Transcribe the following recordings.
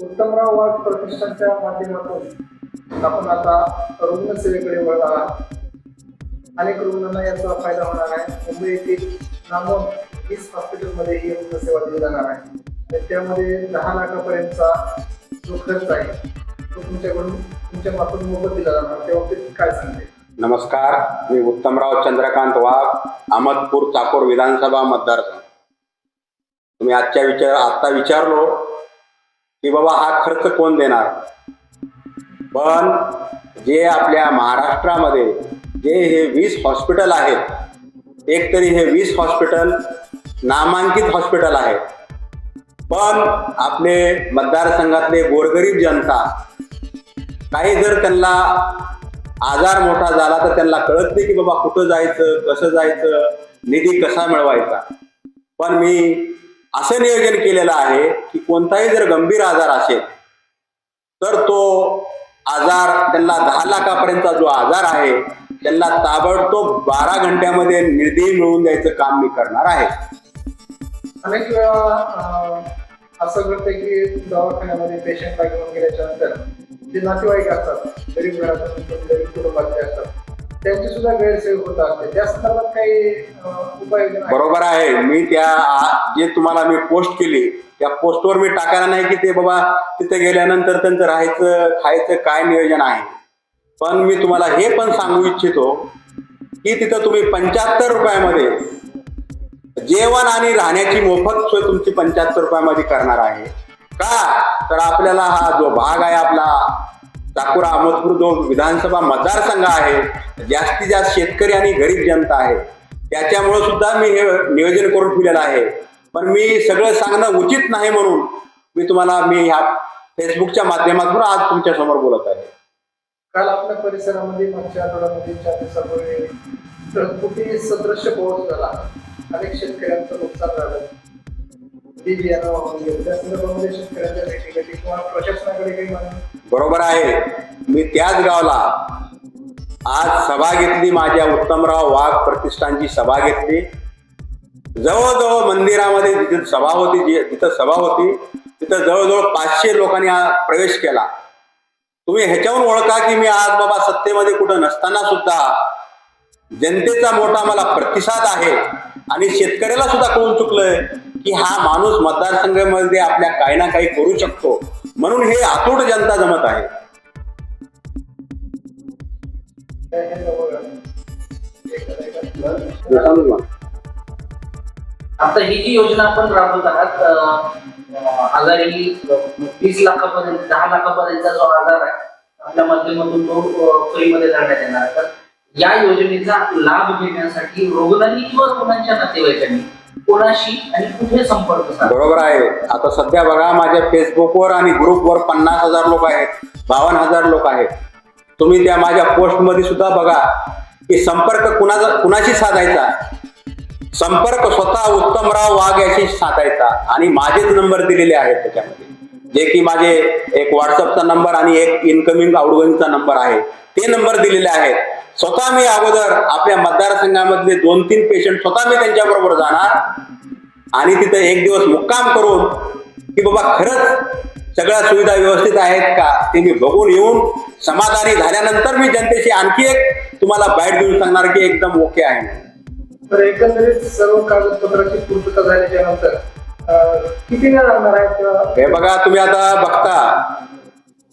उत्तमराव वाघ प्रतिष्ठानच्या माध्यमातून आपण आता रुग्णसेवेकडे वळत आहात. अनेक रुग्णांना याचा फायदा होणार आहे. मुंबई येथील नामोन इस हॉस्पिटलमध्ये ही रुग्णसेवा दिली जाणार आहे. आणि त्यामध्ये दहा लाखापर्यंतचा जो खर्च आहे तो तुमच्याकडून तुमच्या मार्फत मोफत दिला जाणार त्या बाबतीत काय सांगते? नमस्कार. मी उत्तमराव चंद्रकांत वाघ अहमदपूर चाकूर विधानसभा मतदारसंघ. तुम्ही आजच्या विचार आत्ता विचारलो की बाबा हा खर्च कोण देणार? पण जे आपल्या महाराष्ट्रामध्ये जे हे वीस हॉस्पिटल आहेत एक तरी हे वीस हॉस्पिटल नामांकित हॉस्पिटल आहे पण आपले मतदारसंघातले गोरगरीब जनता काही जर त्यांना आजार मोठा झाला तर त्यांना कळत नाही की बाबा कुठं जायचं कसं जायचं निधी कसा मिळवायचा. पण मी असं नियोजन केलेलं आहे की कोणताही जर गंभीर आजार असेल तर तो आजार त्यांना दहा लाखापर्यंतचा जो आजार आहे त्यांना ताबडतोब बारा घंट्यामध्ये निधी मिळवून द्यायचं काम मी करणार आहे. अनेक वेळा असं घडतं की दवाखान्यामध्ये पेशंटला घेऊन गेल्याच्यानंतर जे नातेवाईक असतात गरीब घरातून गरीब कुटुंबातले असतात. त्यांची सुद्धा गैरसोय होत असते. त्या संदर्भात काही उपाययोजना बरोबर आहे. मी त्या जे तुम्हाला मी पोस्ट केली त्या पोस्टवर मी टाकायला नाही की ते बाबा तिथे गेल्यानंतर त्यांचं राहायचं खायचं काय नियोजन आहे. पण मी तुम्हाला हे पण सांगू इच्छितो की तिथं तुम्ही पंच्याहत्तर रुपयामध्ये जेवण आणि राहण्याची मोफत सोय तुमची पंच्याहत्तर रुपयामध्ये करणार आहे. का? तर आपल्याला हा जो भाग आहे आपला चाकुरा अहमदपूर जो विधानसभा मतदारसंघ आहे जास्तीत जास्त शेतकरी आणि गरीब जनता आहे. त्याच्यामुळे सुद्धा मी हे नियोजन करून ठेवलेलं आहे. पण मी सगळं सांगणं उचित नाही म्हणून मी तुम्हाला मी ह्या फेसबुकच्या माध्यमातून आज तुमच्यासमोर बोलत आहे. काल आपल्या परिसरामध्ये मागच्या आठवड्यामध्ये चार दिवसापूर्वी ढगफुटी सदृश्य पाऊस झाला. अनेक शेतकऱ्यांचं नुकसान झालं. बी बियाणं वाहून गेलं त्या संदर्भामध्ये शेतकऱ्यांच्या भेटी किंवा प्रशासनाकडे काही मागणी बरोबर आहे. मी त्याच गावला आज सभा घेतली. माझ्या उत्तमराव वाघ प्रतिष्ठानची सभा घेतली. जवळजवळ मंदिरामध्ये जिथे सभा होती जी जिथं सभा होती तिथं जवळजवळ पाचशे लोकांनी प्रवेश केला. तुम्ही ह्याच्यावरून ओळखा की मी आज बाबा सत्तेमध्ये कुठं नसताना सुद्धा जनतेचा मोठा मला प्रतिसाद आहे आणि शेतकऱ्याला सुद्धा कळून चुकलंय की हा माणूस मतदारसंघामध्ये आपल्या काही ना काही करू शकतो. म्हणून हे आतुड जनता जमत आहे. आता ही जी योजना आपण राबवत आहात आजारी वीस लाखापर्यंत दहा लाखापर्यंतचा जो आजार आहे आपल्या माध्यमातून तो फ्रीमध्ये करण्यात येणार तर या योजनेचा लाभ घेण्यासाठी रुग्णांनी किंवा रुग्णांच्या नातेवाईकांनी कोणाशी आणि कुठे संपर्क साधा? बरोबर आहे. आता सध्या बघा माझ्या फेसबुकवर आणि ग्रुपवर पन्नास हजार लोक आहेत बावन्न हजार लोक आहेत. तुम्ही त्या माझ्या पोस्टमध्ये सुद्धा बघा की संपर्क कुणाचा कुणाशी साधायचा? संपर्क स्वतः उत्तमराव वाघ याशी साधायचा. आणि माझेच नंबर दिलेले आहेत त्याच्यामध्ये. जे की माझे एक व्हॉट्सअपचा नंबर आणि एक इनकमिंग आउटगोईंगचा नंबर आहे. ते नंबर दिलेले आहेत. स्वतः मी अगोदर आपल्या मतदारसंघामधले दोन तीन पेशंट स्वतः मी त्यांच्याबरोबर जाणार आणि तिथं एक दिवस मुक्काम करून की बाबा खरंच सगळ्या सुविधा व्यवस्थित आहेत का? ते मी बघून येऊन समाधानी झाल्यानंतर मी जनतेशी आणखी एक तुम्हाला बाईट देऊन सांगणार की एकदम ओके आहे. तर एकंदरीत सर्व कागदपत्राची पूर्तता झाल्याच्यानंतर किती वेळ लागणार आहे हे बघा तुम्ही आता बघता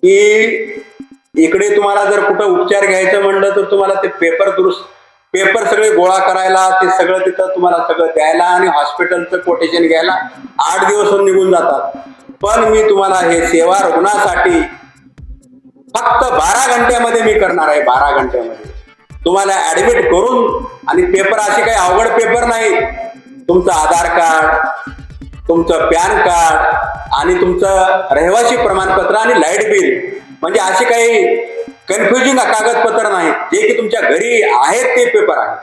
की इकडे तुम्हाला जर कुठं उपचार घ्यायचं म्हणलं तर तुम्हाला ते पेपर दुरुस्त पेपर सगळे गोळा करायला ते सगळं तिथं तुम्हाला सगळं द्यायला आणि हॉस्पिटलचं कोटेशन घ्यायला आठ दिवस निघून जातात. पण मी तुम्हाला हे सेवा रुग्णासाठी फक्त बारा घंट्यामध्ये मी करणार आहे बारा घंट्यामध्ये. तुम्हाला ऍडमिट करून आणि पेपर असे काही अवघड पेपर नाही तुमचं आधार कार्ड तुमचं पॅन कार्ड आणि तुमचं रहिवासी प्रमाणपत्र आणि लाइट बिल. म्हणजे असे काही कन्फ्युजिंग कागदपत्र नाहीत जे की तुमच्या घरी आहेत ते पेपर आहेत